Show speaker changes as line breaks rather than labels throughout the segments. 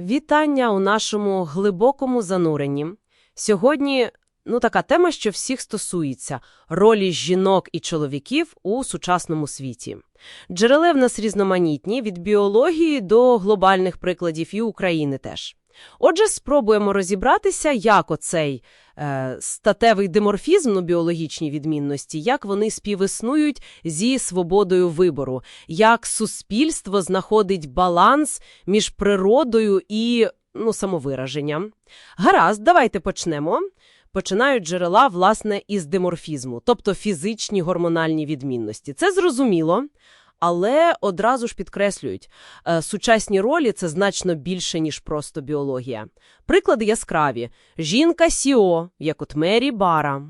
Вітання у нашому глибокому зануренні. Сьогодні ну, така тема, що всіх стосується – ролі жінок і чоловіків у сучасному світі. Джерела в нас різноманітні, від біології до глобальних прикладів і України теж. Отже, спробуємо розібратися, як оцей е, статевий диморфізм, ну, біологічні відмінності, як вони співіснують зі свободою вибору, як суспільство знаходить баланс між природою і ну, самовираженням. Гаразд, давайте почнемо. Починають джерела, власне, із диморфізму, тобто фізичні гормональні відмінності. Це зрозуміло, але одразу ж підкреслюють, е, сучасні ролі – це значно більше, ніж просто біологія. Приклади яскраві. Жінка Сіо, як от Мері Бара.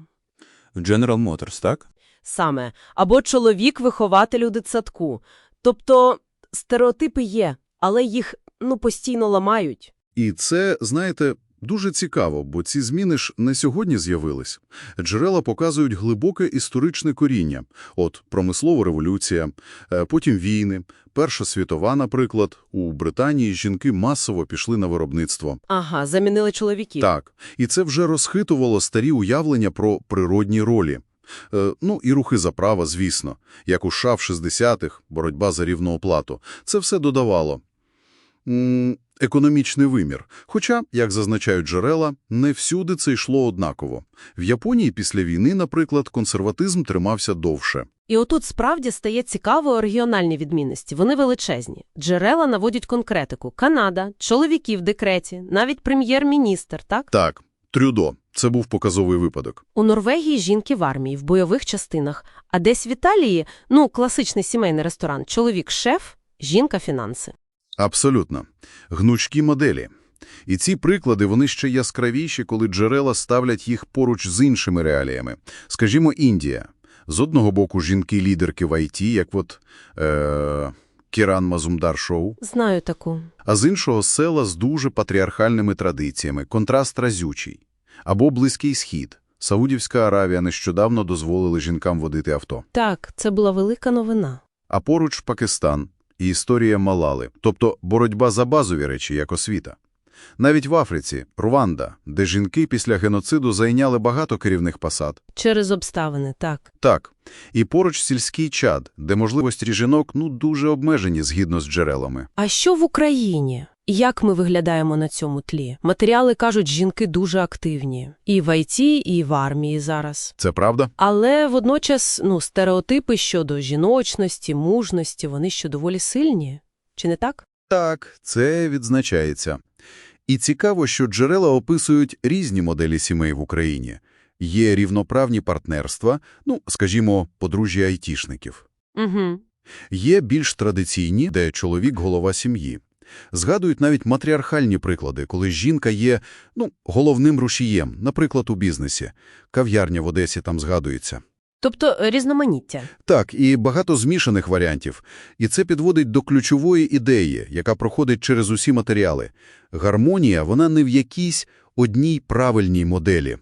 В General Motors, так?
Саме. Або чоловік-вихователь у дитсадку. Тобто стереотипи є, але їх ну, постійно ламають.
І це, знаєте, дуже цікаво, бо ці зміни ж не сьогодні з'явились. Джерела показують глибоке історичне коріння. От промислова революція, е, потім війни, Перша світова, наприклад. У Британії жінки масово пішли на виробництво.
Ага, замінили чоловіків.
Так, і це вже розхитувало старі уявлення про природні ролі. Е, ну, і рухи за права, звісно. Як у США в 60-х, боротьба за рівну оплату. Це все додавало. Економічний вимір. Хоча, як зазначають джерела, не всюди це йшло однаково. В Японії після війни, наприклад, консерватизм тримався довше.
І отут справді стає цікавою регіональні відмінності. Вони величезні. Джерела наводять конкретику. Канада, чоловіки в декреті, навіть прем'єр-міністр, так?
Так, Трюдо. Це був показовий випадок.
У Норвегії жінки в армії, в бойових частинах. А десь в Італії, ну, класичний сімейний ресторан, чоловік-шеф, жінка-фінанси.
Абсолютно. Гнучкі моделі. І ці приклади, вони ще яскравіші, коли джерела ставлять їх поруч з іншими реаліями. Скажімо, Індія. З одного боку жінки-лідерки в ІТ, як от е- Кіран Мазумдар-Шоу,
Знаю таку.
а з іншого села з дуже патріархальними традиціями, контраст разючий. Або Близький Схід. Саудівська Аравія нещодавно дозволили жінкам водити авто.
Так, це була велика новина.
А поруч Пакистан і історія Малали, тобто боротьба за базові речі, як освіта. Навіть в Африці, Руанда, де жінки після геноциду зайняли багато керівних посад.
Через обставини, так.
Так, і поруч сільський чад, де можливості жінок ну дуже обмежені згідно з джерелами.
А що в Україні? Як ми виглядаємо на цьому тлі? Матеріали кажуть, жінки дуже активні. І в ІТ, і в армії зараз.
Це правда?
Але водночас, ну, стереотипи щодо жіночності, мужності, вони ще доволі сильні. Чи не так?
Так, це відзначається. І цікаво, що джерела описують різні моделі сімей в Україні. Є рівноправні партнерства, ну, скажімо, подружжя айтішників.
Угу.
Є більш традиційні, де чоловік – голова сім'ї. Згадують навіть матріархальні приклади, коли жінка є ну, головним рушієм, наприклад, у бізнесі. Кав'ярня в Одесі там згадується.
Тобто різноманіття.
Так, і багато змішаних варіантів. І це підводить до ключової ідеї, яка проходить через усі матеріали. Гармонія, вона не в якійсь одній правильній моделі.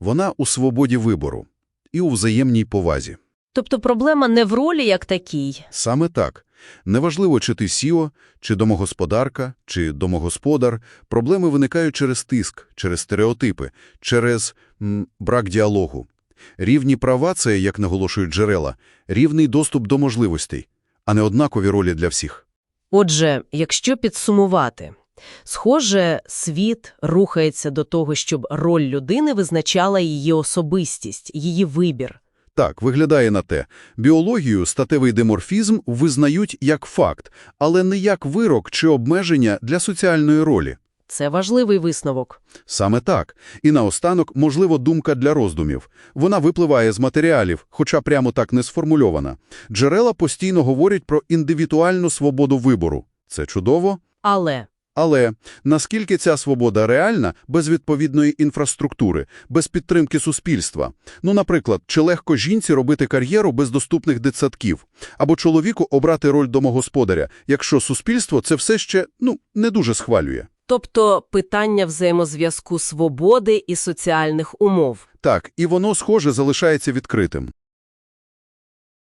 Вона у свободі вибору і у взаємній повазі.
Тобто проблема не в ролі як такій.
Саме так. Неважливо, чи ти сіо, чи домогосподарка, чи домогосподар, проблеми виникають через тиск, через стереотипи, через м, брак діалогу. Рівні права – це, як наголошують джерела, рівний доступ до можливостей, а не однакові ролі для всіх.
Отже, якщо підсумувати, схоже, світ рухається до того, щоб роль людини визначала її особистість, її вибір.
Так, виглядає на те. Біологію, статевий деморфізм визнають як факт, але не як вирок чи обмеження для соціальної ролі.
Це важливий висновок.
Саме так. І наостанок, можливо, думка для роздумів. Вона випливає з матеріалів, хоча прямо так не сформульована. Джерела постійно говорять про індивідуальну свободу вибору. Це чудово.
Але
Але наскільки ця свобода реальна без відповідної інфраструктури, без підтримки суспільства? Ну, наприклад, чи легко жінці робити кар'єру без доступних дитсадків? Або чоловіку обрати роль домогосподаря, якщо суспільство це все ще, ну, не дуже схвалює?
тобто питання взаємозв'язку свободи і соціальних умов.
Так, і воно, схоже, залишається відкритим.